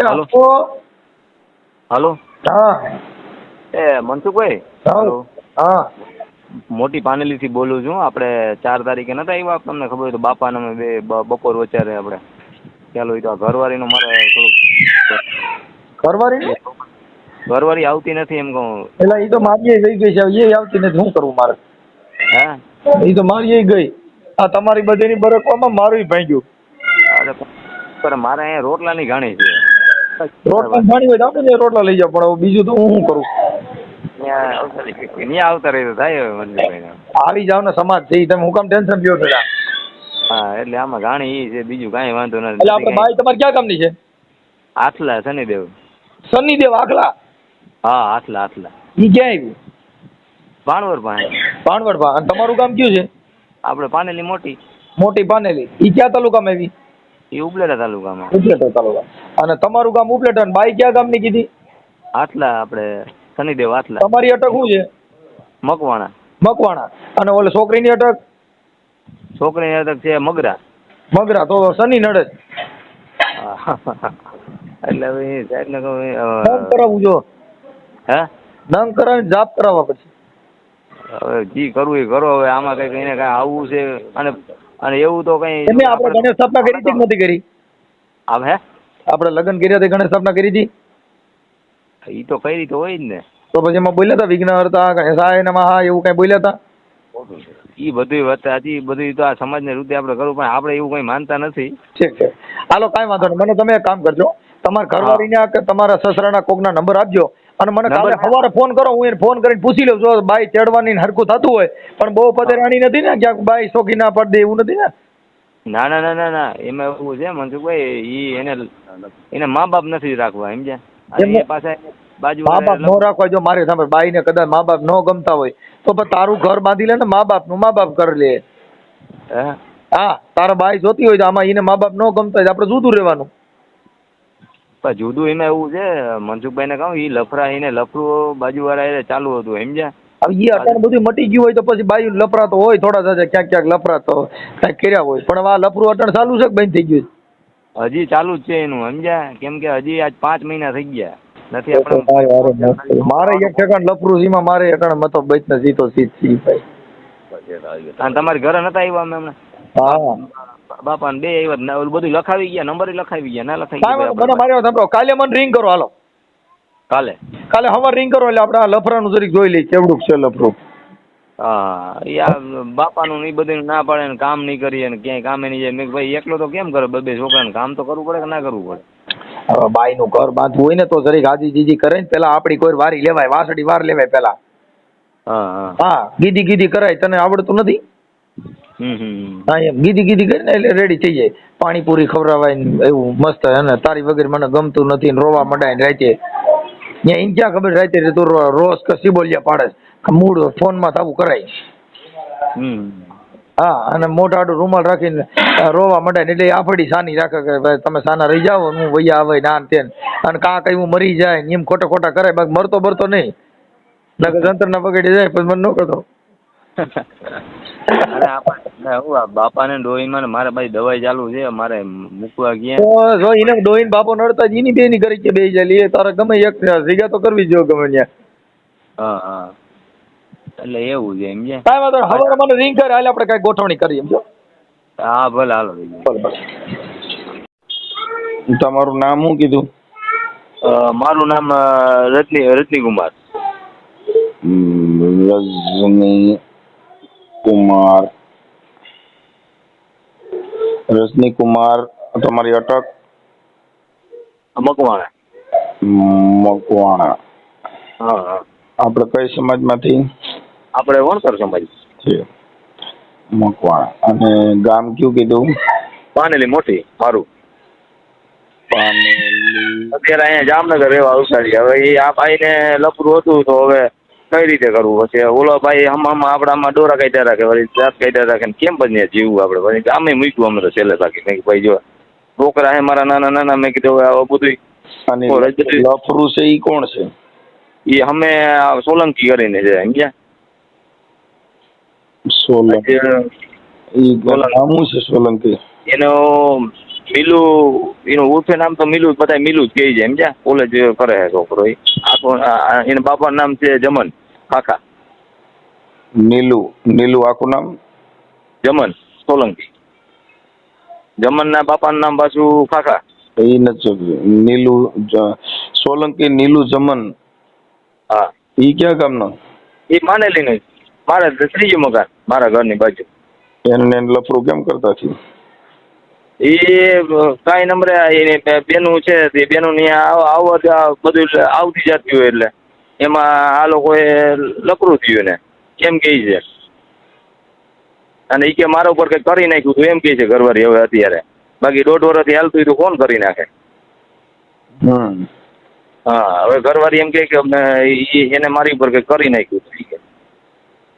હાલો હાલો હા એ મનસુખભાઈ હાલો હા મોટી પાનેલીથી બોલું છું આપણે ચાર તારીખે નતા આવ્યા તમને ખબર હોય તો બાપાને અમે બે બપોર વચ્ચે આપણે ખ્યાલ હોય તો આ નું મારે થોડુંક ઘરવાળી ને ઘરવાળી આવતી નથી એમ કહું એટલે એ તો મારી ગઈ ગઈ છે એ આવતી નથી શું કરવું મારે હે એ તો મારી ગઈ આ તમારી બધીની બરકવામાં મારું ભાંગ્યું અરે પણ મારે અહીંયા રોટલાની ઘાણી છે રોટલા પાણી હોય તો ત્યાં રોટલા લઈ જાવ પણ બીજું તો હું શું કરું? ત્યાં આવતા રહી- તો થાય હારી જાવ ને સમાજ છે તમે હું કામ ટેન્શન લ્યો છો હા એટલે આમાં ઘાણી ઈ છે બીજું કાંઈ વાંધો એટલે આપણે ભાઈ તમારે ક્યાં કામની છે? આથલા શનિદેવ. શનિદેવ આખલા હા આથલા આથલા. ઈ ક્યાં આવ્યું ભાણવડ પાસે. પાણવડ પાસે. તમારું ગામ કયું છે? આપણે પાનેલી મોટી. મોટી પાનેલી. ઈ ક્યાં તાલુકામાં આવી? એ ઉપલેટા તાલુકામાં. ઉપલેટા તાલુકા અને તમારું ગામ ઉપલેટા અને બાઈ ક્યાં ગામની કીધી? આટલા આપણે શનિદેવ આટલા. તમારી અટક શું છે? મકવાણા. મકવાણા. અને ઓલે છોકરીની અટક? છોકરીની અટક છે મગરા. મગરા તો શનિ નડે. એટલે હવે સાહેબ ને કહું નંગ અ, જો. હે? નંગ કરાવીને જાપ કરાવવા પછી. હવે જી કરવું એ કરો હવે આમાં કઈ કઈને કઈ આવવું છે. અને અને એવું તો કઈ એમને આપણે ગણેશ સ્થાપના કરી હતી કે નથી કરી? આમ હે? આપણે લગ્ન કર્યા હતા ગણેશ સ્થાપના કરી હતી? એ તો કઈ રીતે હોય જ ને. તો પછી એમાં બોલ્યા હતા વિઘ્નહર્તા ગણેશાય નમઃ એવું કઈ બોલ્યા હતા? ઈ બધું વાત હજી બધું તો આ સમાજને રૂપે આપણે કરવું પણ આપણે એવું કઈ માનતા નથી. ઠીક છે. હાલો કાંઈ વાંધો નહીં. મને તમે એક કામ કરજો. તમારા ઘરવાળીના કે તમારા સસરાના કોકના નંબર આપજો. અને મને કાલે સવારે ફોન કરો હું એને ફોન કરીને પૂછી લઉં જો બાઈ ચડવાની હરકું થતું હોય પણ બહુ પદેરાણી નથી ને ક્યાંક બાઈ શોખી ના પાડી એવું નથી ને? ના ના ના ના ના એમાં એવું છે મનસુખભાઈ ઈ એને એને મા બાપ નથી રાખવા સમજ્યા એમને- પાછા બાજુ મા બાપ નો રાખવા જો મારે સાંભળ બાઈને કદાચ મા બાપ ન ગમતા હોય તો પણ તારું ઘર બાંધી લે ને મા બાપનું મા બાપ કરી લે. હે? હા તારા બાઈ જોતી હોય તો આમાં એને મા બાપ ન ગમતા હોય આપણે જુદું રહેવાનું? પણ જુદું એમાં એવું છે મનસુખભાઈને કહું એ લફરા એને લફરું બાજુવાળા એ ચાલુ હતું સમજ્યા? હવે એ અત્યારે બધું મટી ગયું હોય તો પછી બાજુ લફરા તો હોય થોડા સાથે ક્યાંક ક્યાંક લફરા તો કાંઈક કર્યા હોય. પણ આ લફરું અટણ ચાલુ છે કે બંધ થઈ ગયું હજી ચાલુ જ છે એનું સમજ્યા? કેમ કે હજી આજ પાંચ મહિના થઈ ગયા. નથી મસ્ત. મારે એક ઠેકાણ લફરું સીમાં મારે અટાણ મતો બચ ને સીતો સીત સી ભાઈ. અને તમારી ઘરે નતા આવ્યા અમે હમણાં? હા. બાપા બે આવ્યા ઓલું બધું લખાવી ગયા નંબર લખાવી ગયા ના લખાવી ગયા મને મારી સાંભળો. કાલે મને રિંગ કરો હાલો. કાલે? કાલે હવાર રિંગ કરો એટલે આપણે આ લફરાનું જરીક જોઈ લઈએ કેવડું છે લફરું. હા બાપાનું નહીં બધું ના પાડે ને કામ નહીં કરીએ ને ક્યાંય કામે નહીં જાય. મેં ભાઈ એકલો તો કેમ કરે બે બે છોકરાને? કામ તો કરવું પડે કે ના કરવું પડે? હવે બાઈનું ઘર બાંધવું હોય ને તો જરીક હાજી જીજી કરે ને પેલા આપણી કોઈ વારી લેવાય વાસડી વાર લેવાય પેલા. હા હા. હા ગીધી ગીધી કરાય તને આવડતું નથી? ગીધી ગીધી કરીને એટલે રેડી થઈ જાય. પાણીપુરી ખવડાવાય ને એવું મસ્ત અને તારી વગર મને ગમતું નથી ને રોવા મંડાય ને રાતે. ત્યાં એને ક્યાં ખબર રાતે તું રોસ કે સિબોલિયા પાડે મૂળ ફોનમાં થવું કરાય. હમ. હા અને મોટા આડું રૂમાલ રાખીને રોવા મંડાય ને એટલે આફડી સાની રાખે કે ભાઈ તમે સાના રહી જાઓ હું વૈયા આવે ના તેન અને કા કઈ હું મરી જાય એમ ખોટા ખોટા કરે બાકી મરતો બરતો નહીં. નકર જંતર ના પગડી જાય પછી મને ન કરતો. અરે આપણે બાપાને ને ડોહીમાં ને મારે ભાઈ દવાઈ ચાલુ છે મારે મૂકવા ગયા. જો એને ડોહીને બાપો નડતા જ એની બેની કરી કે બે જાય એ તારે ગમે એક જગ્યા તો કરવી જો ગમે ત્યાં હા હા. એટલે એવું છે એમ છે કાંઈ વાંધો. મને રિંગ કરે હાલે આપણે કાંઈ ગોઠવણી કરીએ એમ જો. હા ભલે હાલો તમારું નામ શું કીધું? મારું નામ રજની રજની કુમાર રજની કુમાર રજની કુમાર તમારી અટક? મકવાણા. મકવાણા. હા આપણે કઈ સમાજમાંથી? આપણે વણકર સમાજ. છે. મકવાણા. અને ગામ કયું કીધું? પાનેલી મોટી મારું. પાનેલી. અત્યારે અહીંયા જામનગર રહેવા અવસારી હવે એ આ ભાઈને લપરું હતું તો હવે કઈ રીતે કરવું? પછી ઓલો ભાઈ હમામાં આપણામાં દોરા કાઢ્યા રાખે વળી દાંત કાઢ્યા રાખે ને કેમ બને જીવવું આપણે? વળી આમે મૂક્યું અમે તો છેલ્લે બાકી. મેં કીધું ભાઈ જો છોકરા હે મારા નાના નાના. મેં કીધું હવે આવું બધું અને ઓ, રજની. લફરું છે ઈ કોણ છે? એ અમે આ સોલંકી કરીને છે સમજ્યા? સોલંકી. ઈ સોલંકી. નામું છે સોલંકી? એનો મિલુ એનું ઉર્ફે નામ તો મિલુ જ બધા મિલુ જ કહે છે સમજ્યા? કોલેજ કરે છે છોકરો એ. આખો આ- આ એના બાપાનું નામ છે જમન. કાકા નીલુ નીલુ આખું નામ? જમન સોલંકી. જમનના બાપાનું નામ પાછું કાકા એ નથી નીલુ સોલંકી નીલુ જમન. હા. ઈ ક્યાં ગામનો? એ માનેલી નહીં મારે ત્રીજું મકાન મારા ઘરની બાજુ. એને એને લફરું કેમ કરતા થયું એ કાંઈ નંબરે એ બેનું છે તે બેનું ની આવવા બધું આવતી જતી હોય એટલે. એમાં આ લોકોએ લકડું થયું ને એમ કહે છે. અને એ કે મારા ઉપર કંઈક કરી નાખ્યું હતું એમ કહે છે ઘરવાળી હવે અત્યારે. બાકી દોઢ વર્ષથી હાલતું હતું કોણ કરી નાખે. હા હવે ઘરવાળી એમ કહે કે અમને એને મારી ઉપર કંઈક કરી નાખ્યું હતું.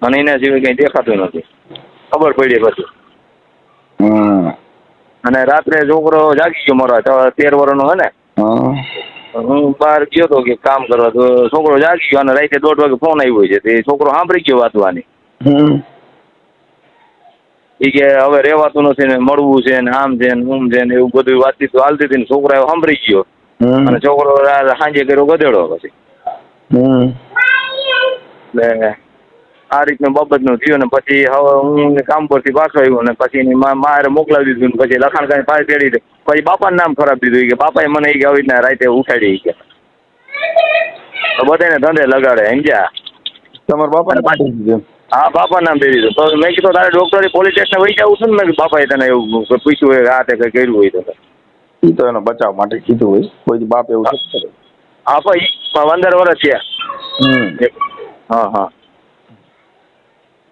અને એના સિવાય કંઈ દેખાતું નથી. ખબર પડી પછી અને રાત્રે છોકરો જાગી ગયો મારો તો તેર વર્ષનો હે ને? હા બહાર ગયો તો કે કામ કરવા તો છોકરો જાગી ગયો અને રાતે દોઢ વાગે ફોન આવ્યો છે. તે છોકરો સાંભળી ગયો વાતવાની. એ કે હવે રહેવાતું નથી ને મળવું છે ને આમ છે ને ઊમ છે ને એવું બધું વાતચીત હાલતી હતી ને છોકરા સાંભળી ગયો. અને છોકરો સાંજે કર્યો ગધેડો પછી. એટલે આ રીતનું બાબતનું થયું ને પછી હવે હું કામ પરથી પાછો આવ્યો ને પછી એની મા મારે મોકલાવી દીધું ને પછી લખાણ કાંઈ પાસે તેડી પછી બાપાનું નામ ખરાબ દીધું કે બાપાએ મને એ કે આવી રીતના રાતે ઉઠાડી કે. તો બધાને ધંધે લગાડે સમજ્યા? તમારા બાપાને પાડી દીધું? હા બાપા નામ દીધું. તો મેં કીધું તારે ડોક્ટરે પોલીસ સ્ટેશન વહી જવું છું ને? મેં બાપાએ તને એવું પૂછ્યું હોય કે આ તે કંઈ કર્યું હોય તો. એ તો એનો બચાવ માટે કીધું હોય. કોઈ બાપ એવું હા. ભાઈ પંદર વર્ષ થયા. હમ. હા હા.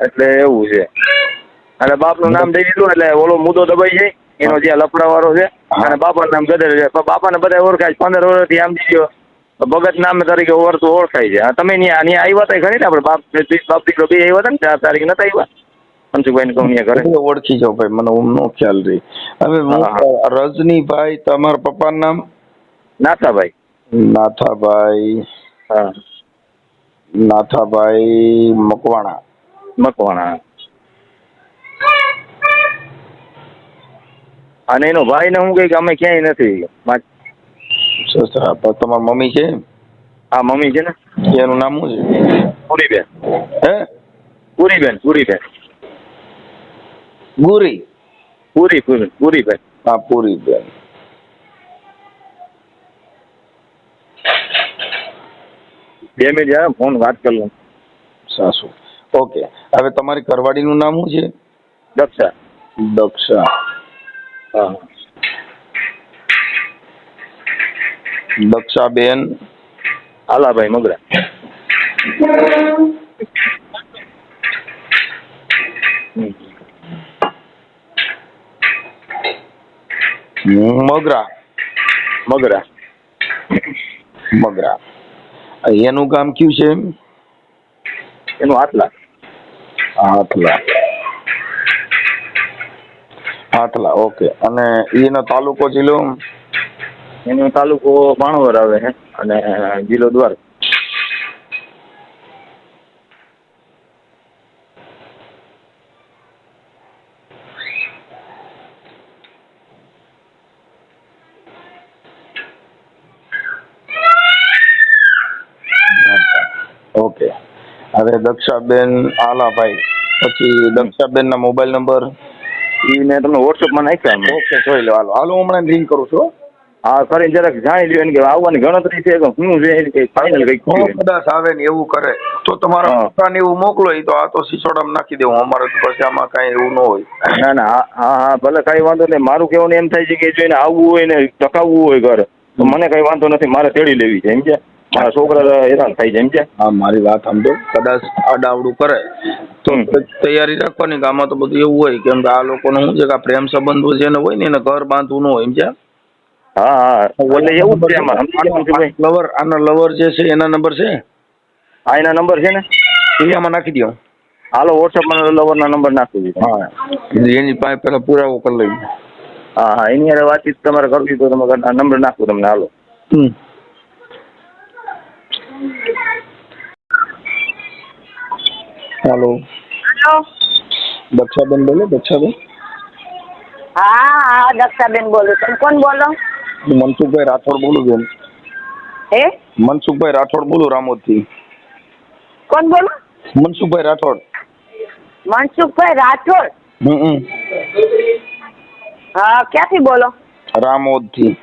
એટલે એવું છે. અને બાપનું નામ દઈ દીધું એટલે ઓલો મુદ્દો દબાઈ જાય. એનો જે લફડાવાળો છે. અને બાપાનું નામ ગદર છે. પણ બાપાને બધા ઓળખાય છે. પંદર વર્ષથી આમ દીધો. ભગત નામ તરીકે ઓળતું ઓળખાય છે. તમે ત્યાં ત્યાં આવ્યા હતા ખરી ને આપણે બાપ બાપ દીકરો બે આવ્યા હતા ને ચાર તારીખ નતા આવ્યા પંચુભાઈ કહું ઘરે. ઓળખી જાઓ ભાઈ મને નો ખ્યાલ રહી. હવે રજનીભાઈ તમારા પપ્પાનું નામ? નાથાભાઈ. નાથાભાઈ. હા. નાથાભાઈ મકવાણા. મકવાણા. અને એનો ભાઈ ને હું કઈ અમે ક્યાંય નથી. તમારા મમ્મી છે? આ મમ્મી છે ને? એનું નામ શું છે? પુરીબેન. હે? પુરીબેન પુરીબેન. ગુરી. પુરી પુરી પુરીબેન. હા પૂરી બેન બે મિનિટ ફોન વાત કરી લઉં સાસુ. ઓકે. હવે તમારી કરવાડીનું નામ શું છે? દક્ષા. દક્ષા. હા. દક્ષાબેન. આલાભાઈ મગરા. મગરા. મગરા. મગરા. એનું ગામ કયું છે એનું આટલા. હાથલા. હાથલા ઓકે. અને એનો તાલુકો જિલ્લો? એનો તાલુકો ભાણવર આવે છે અને જિલ્લો દ્વારકા ઓકે. હવે દક્ષાબેન આલાભાઈ. પછી દક્ષાબેન ના મોબાઈલ નંબર એ મેં તમને વોટ્સઅપમાં નાખ્યા. ઓકે જોઈ લો હાલો. હાલો હમણાં રિંગ કરું છું હા. કરીને જરાક જાણી લ્યો કે આવવાની ગણતરી છે કે શું છે ફાઇનલ છે. કદાચ આવે ને એવું કરે. તો તમારા. પપ્પાને એવું મોકલો ઈ તો આ તો સિસોડામાં નાખી દેવું. અમારે તો પછી આમાં કાંઈ એવું ન હોય. ના ના હા હા હા ભલે કાંઈ વાંધો નહીં. મારું કહેવાનું એમ થાય છે કે જો એને આવવું હોય ને ટકાવવું હોય ઘર તો મને કાંઈ વાંધો નથી મારે તેડી લેવી છે સમજ્યા મારા છોકરા હેરાન થાય છે સમજ્યા હા મારી વાત સમજો કદાચ આડાવડું કરે તો તૈયારી રાખવાની કે આમાં તો બધું એવું હોય કેમ કે આ લોકોને શું છે કે પ્રેમ સંબંધો જેને હોય ને એને ઘર બાંધવું ન હોય એમ હા હા. એટલે એવું છે એમાં. લવર આના લવર જે છે એના નંબર છે? આ એના નંબર છે ને? એ આમાં નાખી દો હાલો વોટ્સઅપમાં લવરના નંબર નાખી દીધો હા. એની પાસે પુરાવો કરી લઈએ. હા હા. એની હારે વાતચીત તમારે કરવી તો તમે નંબર નાખું તમને. હાલો. હમ. હાલો. હેલો. દક્ષાબેન બોલો દક્ષાબેન? હા હા દક્ષાબેન બોલું તમે કોણ બોલો? મનસુખભાઈ રાઠોડ બોલું બેન હે? મનસુખભાઈ રાઠોડ બોલું રામોદથી. કોણ બોલો? મનસુખભાઈ રાઠોડ. મનસુખભાઈ રાઠોડ? હમ હમ. હા ક્યાંથી બોલો? રામોદથી.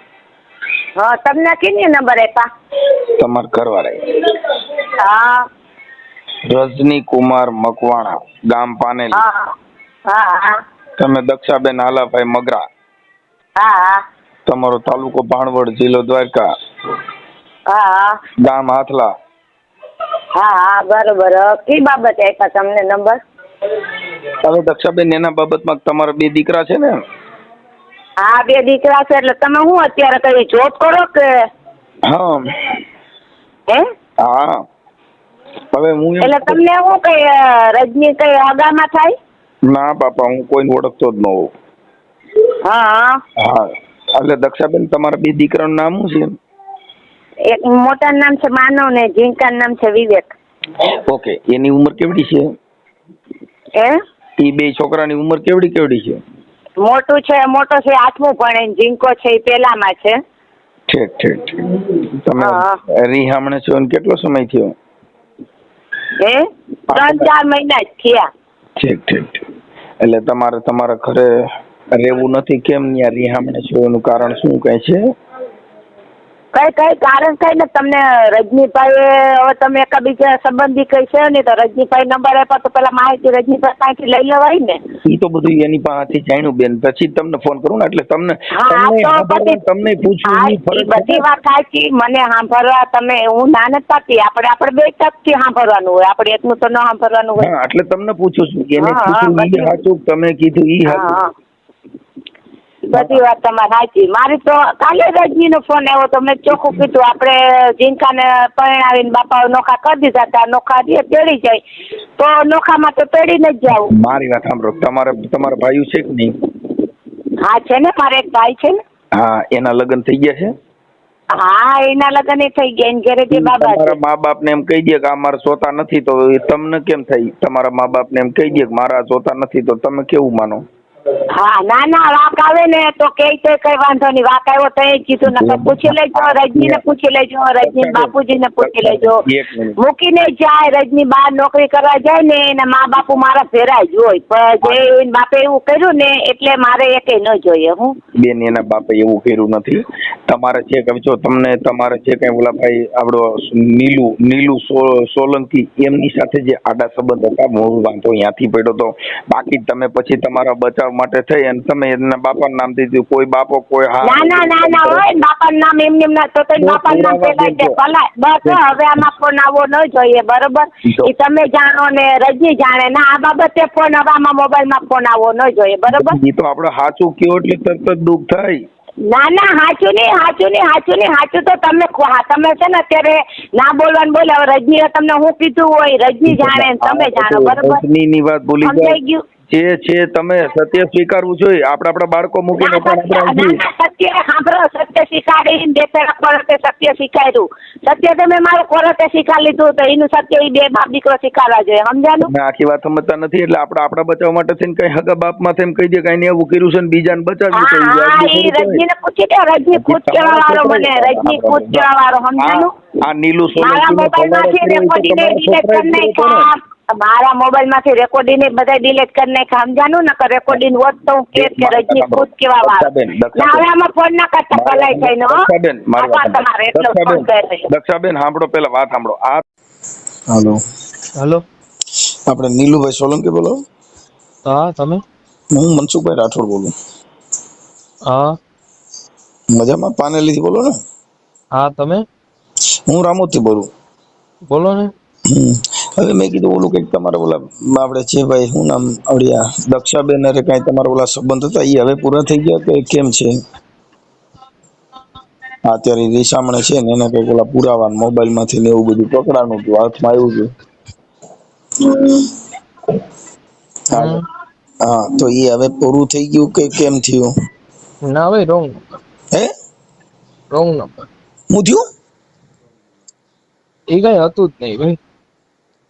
હા તમને કેની નંબર આપ્યા? તમારા ઘરવાળા હા. રજની કુમાર મકવાણા ગામ પાનેલી. હા હા હા. તમે દક્ષાબેન હાલાભાઈ મગરા. હા તમારો તાલુકો ભાણવડ જિલ્લો દ્વારકા. હા હા. ગામ હાથલા. હા હા બરોબર. કઈ બાબત આપ્યા તમને નંબર? હવે દક્ષાબેન એના બાબતમાં તમારા બે દીકરા છે ને? હા બે દીકરા છે એટલે તમે હું અત્યારે કઈ જોબ કરો કે? હા. હે? હા. હવે હું એટલે તમને શું કઈ રજની કઈ આગામાં થાય? ના બાપા હું કોઈને ઓળખતો જ ન હોઉં. હા. હા. એટલે દક્ષાબેન તમારા બે દીકરાનું નામ શું એક મોટાનું નામ છે માનવ ને ઝીંકાનું નામ છે વિવેક. ઓકે એની ઉંમર કેવડી છે? એ એ બે છોકરાની ઉંમર કેવડી કેવડી છે? મોટું છે મોટો છે આઠમું ભણે જીંકો છે એ પેલામાં છે. ઠીક ઠીક ઠીક. તમે રિહામણે છો કેટલો સમય થયો? હે? ત્રણ ચાર મહિના જ થયા. ઠીક ઠીક એટલે તમારે તમારા ઘરે રહેવું નથી, કેમ ત્યાં રિહામણે છો? એનું કારણ શું કઈ છે? કઈ કઈ કારણ થાય ને તમને રજનીભાઈ હવે તમે એકાબીજા સંબંધી કઈ છે ને તો રજનીભાઈ નંબર આપ્યો તો પેલા માહિતી રજનીભાઈ પાસેથી લઈ લેવાય ને. એ તો બધું એની પાસેથી જાણ્યું બેન. પછી તમને ફોન કરું ને એટલે તમને તમને સાંભળવા, બધી. વાત સાચી. મને સાંભળવા તમે હું ના નથી પાડતી. આપણે આપણે બે ટકથી સાંભળવાનું હોય. આપણે એટલું તો ન સાંભળવાનું હોય. એટલે તમને પૂછું છું કે એને કીધું ઈ સાચું તમે કીધું ઈ સાચું હા. બધી વાત તમારી સાચી. મારી તો કાલે રજનીનો ફોન આવ્યો તો મેં ચોખ્ખું કીધું આપણે જીંકાને પરણાવીને બાપા નોખા કરી દીધા હતા નોખા જે તેડી જાય તો નોખામાં તો તેડીને જ જાવું મારી વાત સાંભળો તમારે તમારા ભાઈ છે કે નહીં? હા છે ને મારે એક ભાઈ છે ને. હા એના લગ્ન થઈ ગયા છે? હા એના લગ્ન એ થઈ ગયા ઘરે જે બાબા તમારા મા બાપ ને એમ કહી દે કે અમારે સોતા નથી તો તમને કેમ થઈ તમારા મા બાપ ને એમ કહી દે કે મારા સોતા નથી તો તમે કેવું માનો? હા ના ના વાક આવે ને તો કે તે કઈ વાંધો નહીં. વાક આવ્યો તો એ કીધું નકર પૂછી લેજો રજની ને પૂછી લેજો રજની બાપુજી ને પૂછી લેજો. મૂકીને જાય રજની બહાર નોકરી કરવા જાય ને એના મા બાપુ મારા ફેરાય જ હોય. પણ જે બાપે એવું કર્યું ને એટલે મારે એકે ન જોઈએ હું. બેન એના બાપે એવું કર્યું નથી. તમારે છે કે જો તમને તમારે છે કઈ ઓલા ભાઈ આપણો નીલુ નીલુ સોલંકી એમની સાથે જે આડા સંબંધ હતા મૂળ વાંધો ત્યાંથી પડ્યો તો. બાકી તમે પછી તમારા બચાવ માટે થઈ અને તમે એના બાપાનું નામ દીધું. કોઈ બાપો કોઈ હા. ના ના ના ના હોય બાપાનું નામ એમ એમ ના તો તો બાપાનું નામ પેલા દેજો. ભલા બસ હવે આમાં ફોન આવો ન જોઈએ બરોબર? એ તમે જાણો ને રજી જાણે. ના આ બાબતે ફોન હવે આમાં મોબાઈલમાં ફોન આવો ન જોઈએ બરોબર? એ તો આપણે સાચું કયો એટલે તરત જ દુઃખ થાય. ના ના હાચું નહીં હાચું નહીં હાચું નહીં હાચું તો તમે તમે છે ને અત્યારે ના બોલવાનું બોલે હવે રજનીએ તમને હું કીધું હોય રજની જાણે તમે જાણો બરોબર? ની વાત ભૂલી સમજાઈ ગયું? જે છે તમે સત્ય સ્વીકારવું જોઈએ. આપણે આપણા બાળકો મૂકીને પણ સત્ય ના, ના, સાંભળો સત્ય શીખાડીને દેતેરા કોરતે સત્ય સ્વીકાર્યું. સત્ય તમે મારું કોરતે શીખાડી લીધું તો એનું સત્ય એ બે બાપ દીકરો શીખાડવા જોઈએ. સમજાનું આખી વાત સમજતા નથી એટલે આપણે આપણા બચાવ માટે થઈને કઈ હગા બાપમાં એમ કહી દે કઈ ને એવું કર્યું છે ને બીજાને બચાવ્યું છે રજની એ એ. રજનીને પૂછી દે રજની ખુદ કેવા વાળો મને રજની ખુદ કેવા વાળો સમજાનું આ નીલું સોલંકી મોબાઈલમાંથી રેકોર્ડિંગ ડિલીટ કરી નાખ્યા મારા મોબાઈલમાંથી રેકોર્ડિંગ બધા ડિલીટ કરી નાખ્યા. સમજાનું નકર રેકોર્ડિંગ હોત તો હું કે કે રજની ખુદ કેવા વાત. ના હવે આમાં ફોન ના કરતા ભલાઈ થઈને હો. દક્ષાબેન મારી વાત તમારે એટલો ફોન કર્યો દક્ષાબેન સાંભળો પેલા વાત સાંભળો. આ હાલો. હાલો. આપણે નીલુભાઈ સોલંકી બોલો. હા તમે? હું મનસુખભાઈ રાઠોડ બોલું. હા. મજામાં? પાનેલીથી બોલો ને? હા તમે? હું રામોદથી બોલું. બોલો ને. હવે મેં કીધું ઓલું કંઈક તમારા ઓલા આપણે છે ભાઈ શું નામ અડિયા દક્ષાબેન અરે કાંઈ તમારા ઓલા સંબંધ હતા? એ હવે પૂરા થઈ ગયા કે કેમ છે? અત્યારે રીસામણે છે ને એને કંઈક ઓલા પુરાવા મોબાઈલમાંથી ને એવું બધું પકડાનું હતું હાથમાં આવ્યું છે હા. તો એ હવે પૂરું થઈ ગયું કે કેમ થયું? ના ભાઈ રોંગ હે? રોંગ નંબર હું થયું? એ કઈ હતું જ નહીં ભાઈ.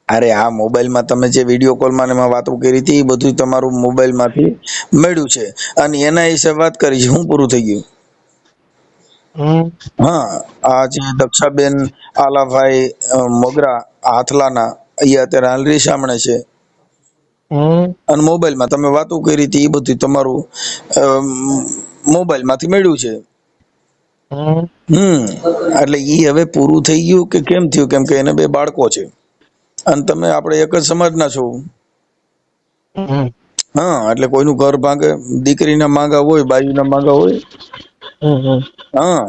અરે આ મોબાઈલમાં તમે જે વીડિયો કોલમાં એમાં વાતો કરી હતી એ બધું તમારું મોબાઈલમાંથી મળ્યું છે. અને એના વિશે વાત કરી છે. હું પૂરું થઈ ગયું. હા આ જે દક્ષાબેન આલાભાઈ મોગરા હાથલાના એ અત્યારે હાલરી સામણે છે. અને મોબાઈલમાં તમે વાતો કરી હતી એ બધું તમારું મોબાઈલમાંથી મળ્યું છે. હમ. એટલે ઈ હવે પૂરું થઈ ગયું કે કેમ થયું? કેમ કે એને બે બાળકો છે. અને તમે આપણે એક જ સમાજના છો. હા એટલે કોઈનું ઘર ભાંગે દીકરીના માંગા હોય બાયુના માંગા હોય. હા.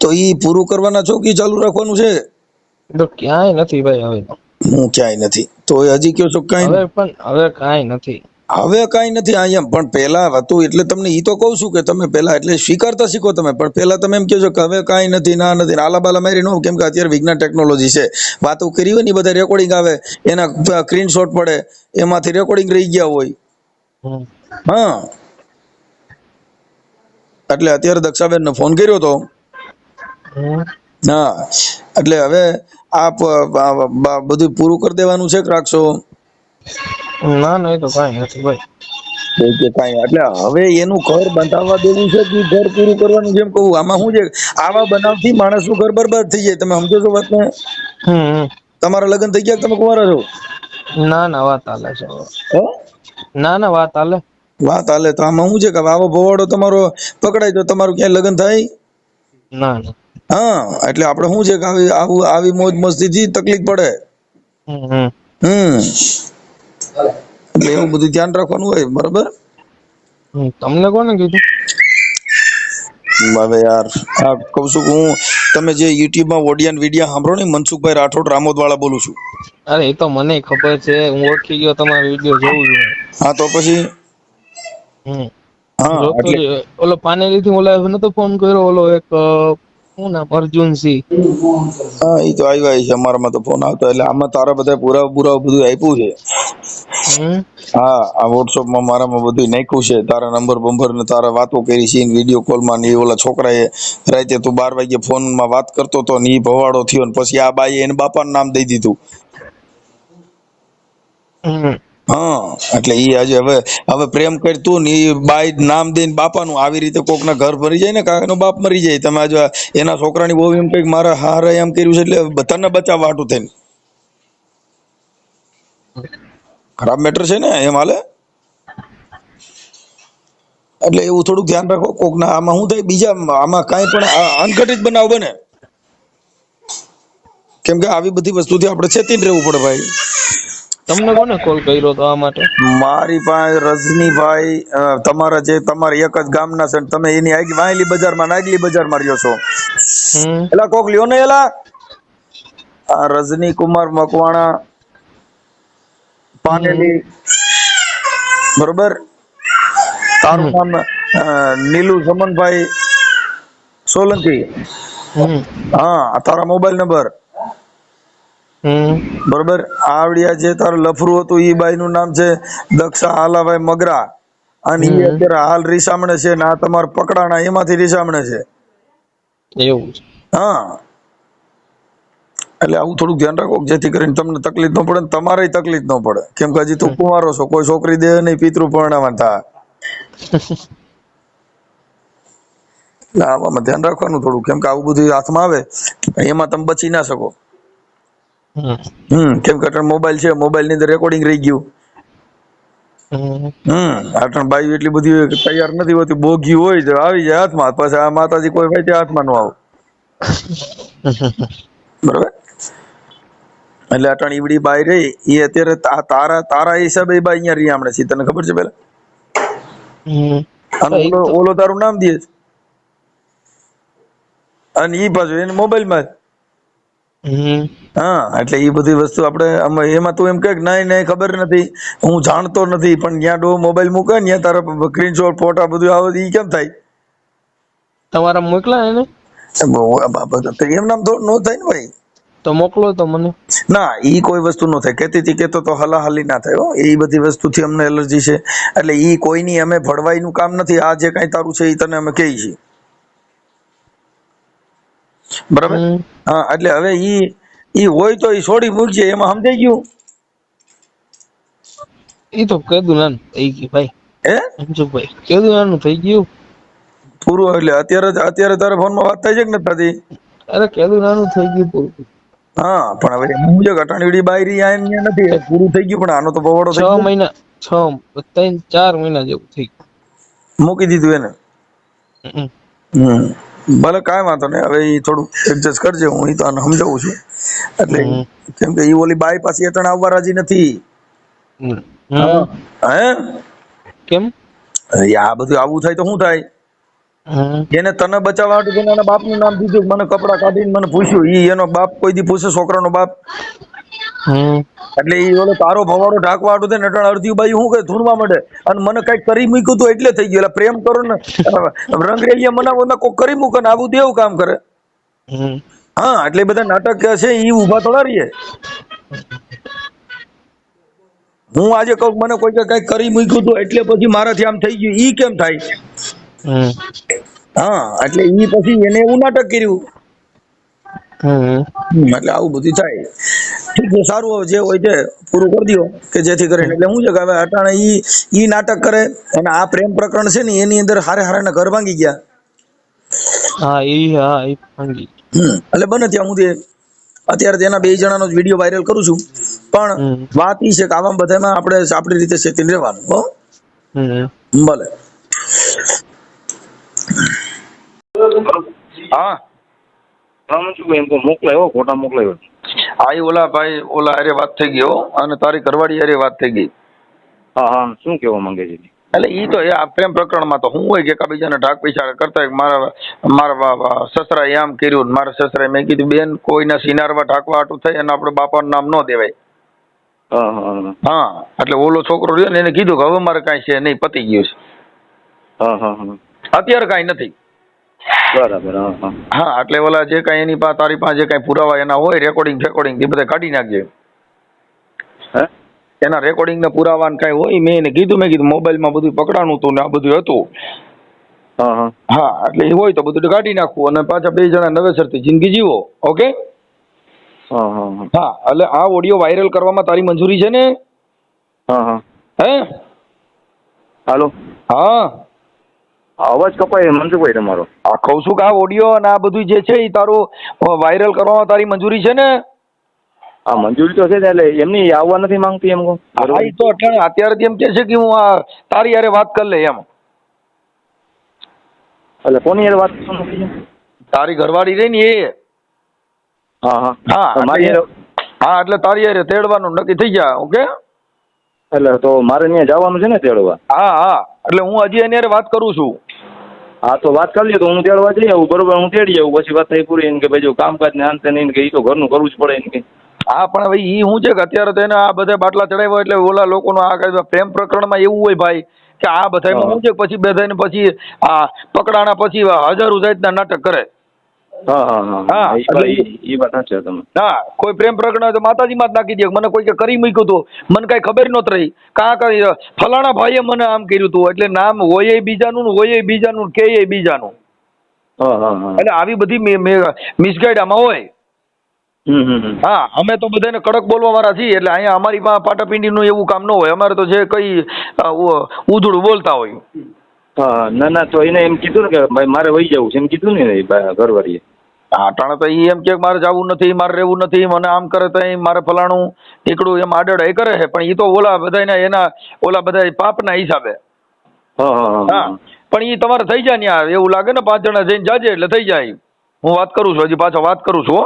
તો ઈ પૂરું કરવાના છો કે ચાલુ રાખવાનું છે? તો ક્યાંય નથી ભાઈ હવે હું ક્યાંય નથી. તો એ હજી કયો છો કાંઈ પણ હવે કાંઈ નથી. હવે કાંઈ નથી અહીંયા પણ પહેલા હતું એટલે તમને ઈ તો કહું છું કે તમે પેલા એટલે સ્વીકારતા શીખો તમે પણ પહેલા તમે એમ કહો છો કે હવે કાંઈ નથી ના નથી ને આલા બાલા મારી નો કેમ કે અત્યારે વિજ્ઞાન ટેકનોલોજી છે. વાતો કરી હોય ને બધા રેકોર્ડિંગ આવે એના સ્ક્રીનશોટ પડે એમાંથી રેકોર્ડિંગ રહી ગયા હોય. હા. એટલે અત્યારે દક્ષાબેન ને ફોન કર્યો તો. હા. એટલે હવે આપ આ બધું પૂરું કરી દેવાનું છે કે રાખશો ના ના એ તો કાંઈ નથી ભાઈ. કે કાંઈ એટલે હવે એનું ઘર બંધાવવા દેવું છે કે ઘર પૂરું કરવાનું જેમ કહું. આમાં શું છે? આવા બનાવથી માણસનું ઘર બરબાદ થઈ જાય. તમે સમજો છો વાતને? હમ હમ. તમારા લગ્ન થઈ ગયા તમે કુંવારા છો? ના ના વાત હાલે છે? ના ના વાત હાલે. વાત હાલે. તો આમાં શું છે કે આવો ભોવાડો તમારો પકડાય તો તમારું ક્યાંય લગ્ન થાય? ના ના. હા એટલે આપણે શું છે કે આવી આવું આવી મોજ મસ્તીથી તકલીફ પડે? હમ. એટલે એવું બધું ધ્યાન રાખવાનું હોય બરાબર? તમને કોને કીધું? હવે યાર આ કહું છું કે હું તમે જે યુટ્યુબમાં ઓડિયન વિડિયા સાંભળો ને મનસુખભાઈ રાઠોડ રામોદ વાળા બોલું છું. અરે એ તો મને ખબર છે હું ઓળખી ગયો તમારો વિડિયો જોઉં છું. હા તો પછી? હા એટલે ઓલો પાનેરી થી ઓલા નતો ફોન કર્યો ઓલો એક શું નામ? અર્જુનસિંહ. હા એ તો આવ્યા છે અમારામાં તો ફોન આવતો એટલે આમાં તારા બધા પૂરા પૂરા બધું આપ્યું છે. હા આ વોટ્સઅપમાં મારામાં બધું નાખ્યું છે. તારા નંબર બંબર ને તારા વાતો કરી છે વીડિયો કોલમાં ને એ ઓલા છોકરાએ રાતે તું બાર વાગે ફોનમાં વાત કરતો તો ને ભવાડો થયો ને પછી આ બાઈએ એને બાપાનું નામ દઈ દીધું. હા એટલે ઈ આજે હવે હવે પ્રેમ કરતું ને ઈ બાઈ નામ દઈને બાપાનું આવી રીતે કોકના ઘર ભરી જાય ને કાકાનો બાપ મરી જાય. તમે આજે એના છોકરાની બહુ એમ કંઈક મારા હારે એમ કર્યું છે એટલે બધાને બચાવવા હાટું થઈને. ખરાબ મેટર છે ને એમ હાલે? એટલે એવું થોડુંક ધ્યાન રાખો કોકના આમાં શું થાય બીજા આમાં કાંઈ પણ અનઘટિત બનાવ બને. કેમ કે આવી બધી વસ્તુથી આપણે ચેતીને રહેવું પડે ભાઈ. તમને કોને કોલ કર્યો તો આ માટે? મારી પાસે રજનીભાઈ તમારા જે તમારા એક જ ગામના છે ને તમે એની આગી વાયલી બજારમાં નાગલી બજાર બજારમાં રહ્યો છો. એલા કોક લ્યો ને એલા. આ રજની કુમાર મકવાણા બરોબર? તારું નામ નીલુ સમનભાઈ સોલંકી. હા તારા મોબાઈલ નંબર. બરોબર? આવડિયા જે તારું લફરું હતું ઈ બાઈ નું નામ છે દક્ષા હાલાભાઈ મગરા. અને ઈ અત્યારે હાલ રીસામણે છે ને આ તમારા પકડાણા એમાંથી રીસામણે છે. એવું હા. એટલે આવું થોડુંક ધ્યાન રાખો જેથી કરીને તમને તકલીફ ન પડે તમારે તકલીફ ન પડે. કેમ કે હજી તું કુંવારો છો કોઈ છોકરી દે નહીં પિતૃ પરણાવવા થાય એટલે આવામાં ધ્યાન રાખવાનું થોડું કેમ કે આવું બધું હાથમાં આવે એમાં તમે બચી ના શકો. હમ. કેમ કે અટણ મોબાઈલ છે મોબાઈલની અંદર રેકોર્ડિંગ રહી ગયું. હમ. અટણ બાઈ એટલી બધી તૈયાર નથી હોતી બોગી હોય તો આવી જાય હાથમાં. પછી આ માતાજી કોઈ હોય તે હાથમાં નો આવે. બરોબર? એટલે અટાણ ઈવડી બાઈ રહી એ અત્યારે તારા તારા હિસાબે બાઈ અહીંયા રહી હમણાં છે તને ખબર છે પેલા? હમ. અને ઓલો ઓલો તારું નામ દે છે. અને ઈ પાછું એને મોબાઈલમાં હા એટલે એ બધી વસ્તુ આપણે આમાં એમાં તું એમ કહે કે નહીં નહીં ખબર નથી. હું જાણતો નથી પણ ત્યાં ડો મોબાઈલ મૂકે ને ત્યાં તારા સ્ક્રીનશોટ ફોટા બધું આવે ઈ કેમ થાય? તમારા મોકલા એને? એમ નામ તો નો થાય ને ભાઈ. તો મોકલો તો મને. ના એ કોઈ વસ્તુ નો થાય. કેતી હતી કેતો તો હલાહલી ના થાય હો. એ બધી વસ્તુથી અમને એલર્જી છે. એટલે ઈ કોઈની અમે ભડવાઈનું કામ નથી. આ જે કાંઈ તારું છે એ તને અમે કહી છીએ. બરાબર? હા એટલે હવે ઈ ઈ હોય તો ઈ છોડી મૂકજે. એમાં સમજાઈ ગયું? ઈ તો કેદું નાનું થઈ ગયું ભાઈ. હે? સમજો ભાઈ કેદું નાનું થઈ ગયું. પૂરું એટલે અત્યારે અત્યારે તારે ફોનમાં વાત થાય છે કે નથી થતી? અરે કેદુ નાનું થઈ ગયું પૂરું. હા પણ હવે એમાં છે કે બાયરી આ એમ નથી પૂરું થઈ ગયું પણ આનો તો બવાડો થઈ છ ગયો. મહિના છ ત્રણ ચાર મહિના જેવું થઈ મૂકી દીધું એને? હમ. ભલે કાંઈ વાંધો નહીં હવે એ થોડું એડજસ્ટ કરજે હું ઈ તો આને સમજાવું છું. એટલે કેમ કે એ ઓલી બાઈ પાસે અટણ આવવા રાજી નથી. હે. કેમ? આ બધું આવું થાય તો શું થાય. એને તને બચાવવા માટે તેને એના બાપનું નામ દીધું મને કપડાં કાઢીને મને પૂછ્યું ઈ એનો બાપ કોઈ દી પૂછે છોકરાનો બાપ? એટલે ઈ ઓલો તારો ભવાડો ઢાંકવા હાટુ થઈને અટાણે અડધી બાઈ શું કે ધૂણવા માંડે. અને મને કંઈક કરી મૂક્યું તો એટલે થઈ ગયું. એટલે પ્રેમ કરો ને. રંગરેલિયા મનાવો ને કોક કરી મૂકે ને આવું દેવું કામ કરે. હા એટલે બધા નાટક છે ઈ ઊભા થોડા રહીએ. હું આજે કહું મને કોઈ કે કંઈક કરી મૂક્યું તું એટલે પછી મારાથી આમ થઈ ગયું. ઈ કેમ થાય. હા. એટલે ઈ પછી એને એવું નાટક કર્યું. એટલે આવું બધું થાય. ઠીક છે સારું હવે જે હોય છે પૂરું કરી દો કે જેથી કરીને એટલે હું છે કે હવે અટાણે ઈ ઈ નાટક કરે અને આ પ્રેમ પ્રકરણ છે ને એની અંદર હારે હારે ઘર ભાંગી ગયા. હા ઈ હા ઈ ભાંગી. એટલે બને ત્યાં હું અત્યારે તેના બે જણાનો જ વીડિયો વાયરલ કરું છું. પણ વાત ઈ છે કે આવા બધામાં આપણે આપણી રીતે સેતી રહેવાનું હો. ભલે. હા. શું એમ કહું મોકલાયો ફોટા મોકલાયો આ ઈ ઓલા ભાઈ ઓલા અરે વાત થઈ ગઈ હો અને તારી ઘરવાળી અરે વાત થઈ ગઈ. હા હા શું કહેવા માંગે છે? એટલે એ તો એ આ પ્રેમ પ્રકરણમાં તો હું હોય કે એકબીજાને ઢાક પૈસા કરતા મારા મારા સસરાએ આમ કર્યું ને મારા સસરાએ મેં કીધું બેન કોઈના સિનારવા ઢાકવા હાટું થઈ અને આપણે બાપાનું નામ ન દેવાય. હા હા હા. હા એટલે ઓલો છોકરો રહ્યો ને એને કીધું કે હવે મારે કાંઈ છે નહીં પતી ગયું છે. હા હા હા. અત્યારે કાંઈ નથી. બરાબર હા હા. એટલે ઓલા જે કાંઈ એની પાસે તારી પાસે જે કાંઈ પુરાવા એના હોય રેકોર્ડિંગ રેકોર્ડિંગ એ બધા કાઢી નાખજે. હે? એના રેકોર્ડિંગ ને પુરાવા કાંઈ હોય મેં એને કીધું મેં કીધું મોબાઈલમાં બધું પકડાણું હતું ને આ બધું હતું. હા હા. હા એટલે એ હોય તો બધું કાઢી નાખવું અને પાછા બે જણા નવેસરથી જિંદગી જીવો ઓકે? હા હા હા. હા એટલે આ ઓડિયો વાયરલ કરવામાં તારી મંજૂરી છે ને? હા હા. હે? હાલો. હા. અવાજ કપાય મનસુખભાઈ તમારો. આ કહું છું કે આ ઓડિયો અને આ બધું જે છે એ તારું વાયરલ કરવામાં તારી મંજૂરી છે ને? આ મંજૂરી તો છે ને એટલે એમની આવવા નથી માંગતી એમ હા તો અટાણે અત્યારે એમ કે છે કે હું આ તારી હારે વાત કરી લે એમ. એટલે કોની યાર વાત કરવાનું તારી ઘરવાળી રહી ને એ. હા હા. હા મારી એટલે- હા એટલે તારી હારે તેડવાનું નક્કી થઈ જાય ઓકે? એટલે તો મારે ત્યાં જવાનું છે ને તેડવા? હા હા એટલે હું હજી એની વાત કરું છું. હા તો વાત કરી લ્યો તો હું તેડવા જઈ આવું બરોબર હું તેડી આવું પછી વાત થઈ પૂરી એને કે ભાઈ જો કામકાજ ને અંતે નહીં કે એ તો ઘરનું કરવું જ પડે એને કે હા પણ હવે એ શું છે કે અત્યારે તો એને આ બધા બાટલા ચડાવ્યા એટલે ઓલા લોકોનો આ પ્રેમ પ્રકરણમાં એવું હોય ભાઈ કે આ બધામાં હા. શું છે પછી બધાને પછી આ પકડાણા પછી હજારો જાતના નાટક કરે હા એ વાત સાચી તમે હા કોઈ પ્રેમ પ્રકરણ હોય તો માતાજીમાં જ નાખી દે. મને કોઈ કે કરી મૂક્યું હતું મને કઈ ખબર નહોતી રહી. કાં કઈ ફલાણા ભાઈએ મને આમ કર્યું હતું એટલે નામ હોય બીજાનું હોય બીજાનું કે બીજાનું. એટલે આવી બધી મિસગાઈડ આમાં હોય. હા અમે તો બધાને કડક બોલવા વાળા છીએ. એટલે અહીંયા અમારી પાસે પાટાપિંડીનું એવું કામ ન હોય. અમારે તો જે કઈ ઉધડું બોલતા હોય. હા ના ના તો એને એમ કીધું ને કે ભાઈ મારે વહી જવું છે. એમ કીધું ને એ ઘરવાળીએ. હા ટાણે તો ઈ એમ કે મારે જવું નથી મારે રહેવું નથી મને આમ કરે તો મારે ફલાણું નીકળું એમ આડેડ એ કરે છે. પણ ઈ તો ઓલા બધાના એના ઓલા બધા પાપના હિસાબે. હા પણ એ તમારે થઈ જાય ને યાર એવું લાગે ને પાંચ જણા જઈને જાજે એટલે થઈ જાય હું વાત કરું છું હજી પાછો વાત કરું છું હો.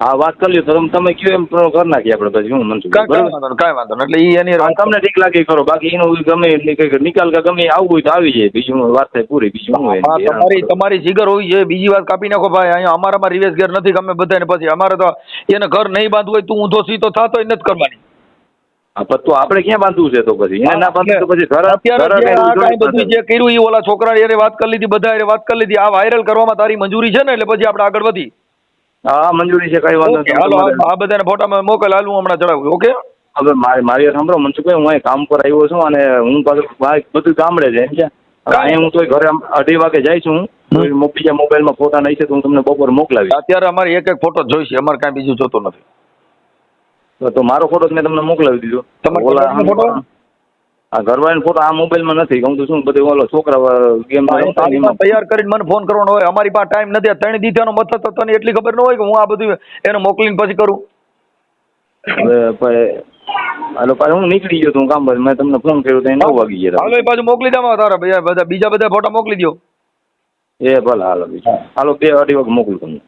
હા વાત કરી લ્યો. તો તમે કયો એમ કરી નાખીએ આપણે પછી. હું મનસુખ કાંઈ વાંધો કાંઈ વાંધો એટલે એ એની તમને ઠીક લાગે કરો બાકી એનું ગમે નિકાલ કે ગમે આવું હોય તો આવી જાય. બીજું વાત થાય પૂરી બીજું હા તમારી તમારી જીગર હોવી જોઈએ. બીજી વાત કાપી નાખો ભાઈ. અહીંયા અમારામાં રિવેશ ઘેર નથી ગમે બધાને પછી. અમારે તો એને ઘર નહીં બાંધવું હોય તું ઊંધો સીધો થતો નથી કરવાની. તો આપણે ક્યાં બાંધવું છે તો પછી? એને ના બાંધવું તો પછી ઘર અત્યારે બધું જે કર્યું એ ઓલા છોકરા એને વાત કરી લીધી બધા વાત કરી લીધી. આ વાયરલ કરવામાં તારી મંજૂરી છે ને? એટલે પછી આપણે આગળ વધી. હા મંજૂરી છે કઈ વાંધો નહીં. હાલો આ બધાને ફોટામાં મોકલ હાલ હમણાં જણાવું ઓકે? હવે મારી મારી સાંભળો મનસુખભાઈ હું અહીં કામ પર આવ્યો છું અને હું પાછું બધું ગામડે છે એમ છે. હું તો ઘરે અઢી વાગે જાય છું બીજા મોબાઈલમાં ફોટા નહીં છે તો હું તમને બપોર મોકલાવી અત્યારે અમારે એક એક ફોટો જોઈશે અમારે કાંઈ બીજું જોતો નથી. તો- તો મારો ફોટો જ મેં તમને મોકલાવી દીધો. તમારો ફોટો? આ ઘરવાળાનો ફોટો આ મોબાઈલમાં નથી. હું તો શું બધું ઓલો છોકરા ગેમ તૈયાર કરીને મને ફોન કરવાનો હોય. અમારી પાસે ટાઈમ નથી. ત્રણ દીધાનો મથત તો તને એટલી ખબર ન હોય કે હું આ બધું એને મોકલીને પછી કરું. હવે હાલો પાછું હું નીકળી ગયો તો હું કામ પર. મેં તમને ફોન કર્યો તો નવ વાગી ગયા. હાલો એ પાછું મોકલી દેવા તારા બધા બીજા બધા ફોટા મોકલી દો એ ભલે હાલો હાલો બે અઢી વાગે મોકલું તમને.